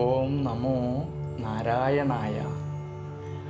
ഓം നമോ നാരായണായ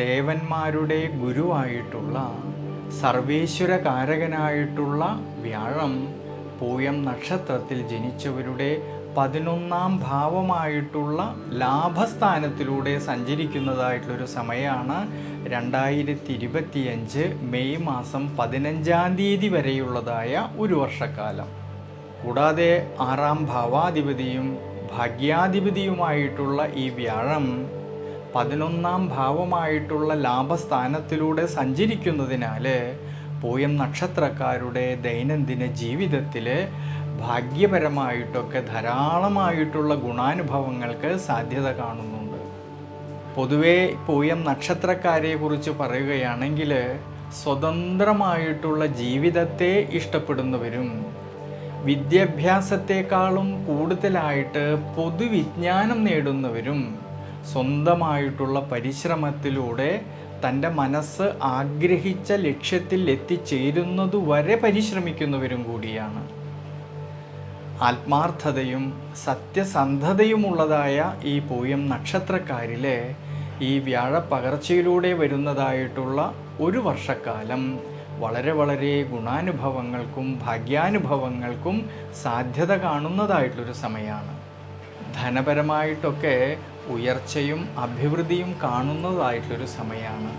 ദേവന്മാരുടെ ഗുരുവായിട്ടുള്ള സർവേശ്വര കാരകനായിട്ടുള്ള വ്യാഴം പൂയം നക്ഷത്രത്തിൽ ജനിച്ചവരുടെ പതിനൊന്നാം ഭാവമായിട്ടുള്ള ലാഭസ്ഥാനത്തിലൂടെ സഞ്ചരിക്കുന്നതായിട്ടുള്ളൊരു സമയമാണ് രണ്ടായിരത്തി ഇരുപത്തിയഞ്ച് മെയ് മാസം പതിനഞ്ചാം തീയതി വരെയുള്ളതായ ഒരു വർഷക്കാലം. കൂടാതെ ആറാം ഭാവാധിപതിയും ഭാഗ്യാധിപതിയുമായിട്ടുള്ള ഈ വ്യാഴം പതിനൊന്നാം ഭാവമായിട്ടുള്ള ലാഭസ്ഥാനത്തിലൂടെ സഞ്ചരിക്കുന്നതിനാൽ പൂയം നക്ഷത്രക്കാരുടെ ദൈനംദിന ജീവിതത്തിൽ ഭാഗ്യപരമായിട്ടൊക്കെ ധാരാളമായിട്ടുള്ള ഗുണാനുഭവങ്ങൾക്ക് സാധ്യത കാണുന്നുണ്ട്. പൊതുവേ പൂയം നക്ഷത്രക്കാരെ കുറിച്ച് പറയുകയാണെങ്കിൽ സ്വതന്ത്രമായിട്ടുള്ള ജീവിതത്തെ ഇഷ്ടപ്പെടുന്നവരും വിദ്യാഭ്യാസത്തെക്കാളും കൂടുതലായിട്ട് പൊതുവിജ്ഞാനം നേടുന്നവരും സ്വന്തമായിട്ടുള്ള പരിശ്രമത്തിലൂടെ തന്റെ മനസ്സ് ആഗ്രഹിച്ച ലക്ഷ്യത്തിൽ എത്തിച്ചേരുന്നതുവരെ പരിശ്രമിക്കുന്നവരും കൂടിയാണ്. ആത്മാർത്ഥതയും സത്യസന്ധതയുമുള്ളതായ ഈ പൂയം നക്ഷത്രക്കാരിലെ ഈ വ്യാഴപ്പകർച്ചയിലൂടെ വരുന്നതായിട്ടുള്ള ഒരു വർഷക്കാലം വളരെ വളരെ ഗുണാനുഭവങ്ങൾക്കും ഭാഗ്യാനുഭവങ്ങൾക്കും സാധ്യത കാണുന്നതായിട്ടുള്ളൊരു സമയമാണ്. ധനപരമായിട്ടൊക്കെ ഉയർച്ചയും അഭിവൃദ്ധിയും കാണുന്നതായിട്ടുള്ളൊരു സമയമാണ്.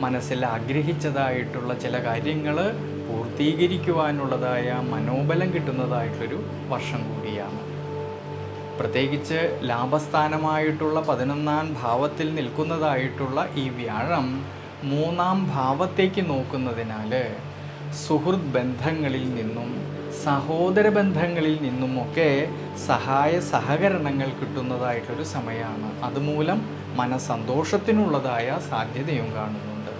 മനസ്സിൽ ആഗ്രഹിച്ചതായിട്ടുള്ള ചില കാര്യങ്ങൾ പൂർത്തീകരിക്കുവാനുള്ളതായ മനോബലം കിട്ടുന്നതായിട്ടൊരു വർഷം കൂടിയാണ്. പ്രത്യേകിച്ച് ലാഭസ്ഥാനമായിട്ടുള്ള പതിനൊന്നാം ഭാവത്തിൽ നിൽക്കുന്നതായിട്ടുള്ള ഈ വ്യാഴം മൂന്നാം ഭാവത്തേക്ക് നോക്കുന്നതിനാൽ സുഹൃത് ബന്ധങ്ങളിൽ നിന്നും സഹോദര ബന്ധങ്ങളിൽ നിന്നുമൊക്കെ സഹായ സഹകരണങ്ങൾ കിട്ടുന്നതായിട്ടൊരു സമയമാണ്. അതുമൂലം മനസന്തോഷത്തിനുള്ളതായ സാധ്യതയും കാണുന്നുണ്ട്.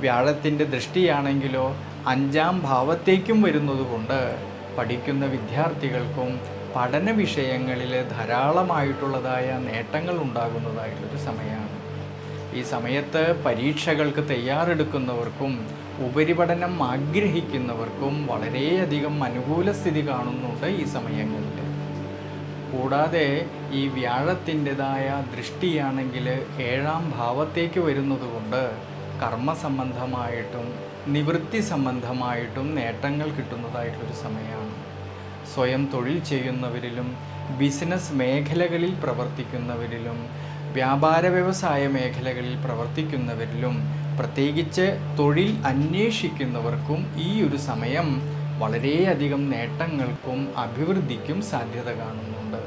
വ്യാഴത്തിന്റെ ദൃഷ്ടിയാണെങ്കിലോ അഞ്ചാം ഭാവത്തേക്കും വരുന്നതുകൊണ്ട് പഠിക്കുന്ന വിദ്യാർത്ഥികൾക്കും പഠന വിഷയങ്ങളിൽ ധാരാളമായിട്ടുള്ളതായ നേട്ടങ്ങൾ ഉണ്ടാകുന്നതായിട്ടൊരു സമയമാണ്. ഈ സമയത്ത് പരീക്ഷകൾക്ക് തയ്യാറെടുക്കുന്നവർക്കും ഉപരിപഠനം ആഗ്രഹിക്കുന്നവർക്കും വളരെയധികം അനുകൂല സ്ഥിതി കാണുന്നുണ്ട് ഈ സമയങ്ങളിൽ. കൂടാതെ ഈ വ്യാഴത്തിന്റെതായ ദൃഷ്ടിയാണെങ്കിൽ ഏഴാം ഭാവത്തേക്ക് വരുന്നതുകൊണ്ട് കർമ്മസംബന്ധമായിട്ടും നിവൃത്തി സംബന്ധമായിട്ടും നേട്ടങ്ങൾ കിട്ടുന്നതായിട്ടൊരു സമയമാണ്. സ്വയം തൊഴിൽ ചെയ്യുന്നവരിലും ബിസിനസ് മേഖലകളിൽ പ്രവർത്തിക്കുന്നവരിലും വ്യാപാര വ്യവസായ മേഖലകളിൽ പ്രവർത്തിക്കുന്നവരിലും പ്രത്യേകിച്ച് തൊഴിൽ അന്വേഷിക്കുന്നവർക്കും ഈ ഒരു സമയം വളരെയധികം നേട്ടങ്ങൾക്കും അഭിവൃദ്ധിക്കും സാധ്യത കാണുന്നുണ്ട്.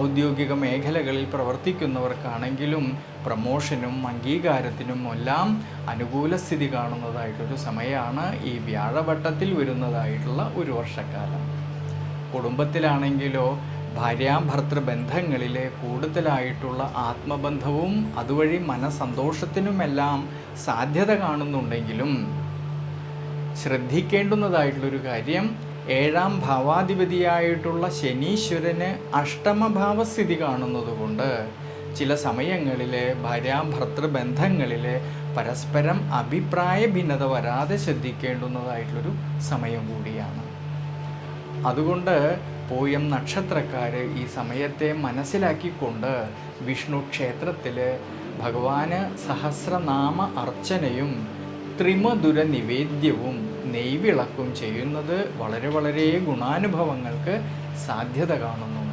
ഔദ്യോഗിക മേഖലകളിൽ പ്രവർത്തിക്കുന്നവർക്കാണെങ്കിലും പ്രമോഷനും അംഗീകാരത്തിനും എല്ലാം അനുകൂല സ്ഥിതി കാണുന്നതായിട്ടൊരു സമയമാണ് ഈ വ്യാഴവട്ടത്തിൽ വരുന്നതായിട്ടുള്ള ഒരു വർഷക്കാലം. കുടുംബത്തിലാണെങ്കിലോ ഭാര്യാഭർത്തൃ ബന്ധങ്ങളിലെ കൂടുതലായിട്ടുള്ള ആത്മബന്ധവും അതുവഴി മനസന്തോഷത്തിനുമെല്ലാം സാധ്യത കാണുന്നുണ്ടെങ്കിലും ശ്രദ്ധിക്കേണ്ടുന്നതായിട്ടുള്ളൊരു കാര്യം ഏഴാം ഭാവാധിപതിയായിട്ടുള്ള ശനീശ്വരന് അഷ്ടമഭാവസ്ഥിതി കാണുന്നതുകൊണ്ട് ചില സമയങ്ങളിൽ ഭാര്യാഭർത്തൃ ബന്ധങ്ങളിൽ പരസ്പരം അഭിപ്രായ ഭിന്നത വരാതെ ശ്രദ്ധിക്കേണ്ടുന്നതായിട്ടുള്ളൊരു സമയം കൂടിയാണ്. അതുകൊണ്ട് പോയം നക്ഷത്രക്കാർ ഈ സമയത്തെ മനസ്സിലാക്കിക്കൊണ്ട് വിഷ്ണു ക്ഷേത്രത്തിൽ ഭഗവാന് സഹസ്രനാമ അർച്ചനയും ത്രിമധുര നിവേദ്യവും നെയ്വിളക്കും ചെയ്യുന്നത് വളരെ വളരെ ഗുണാനുഭവങ്ങൾക്ക് സാധ്യത കാണുന്നു.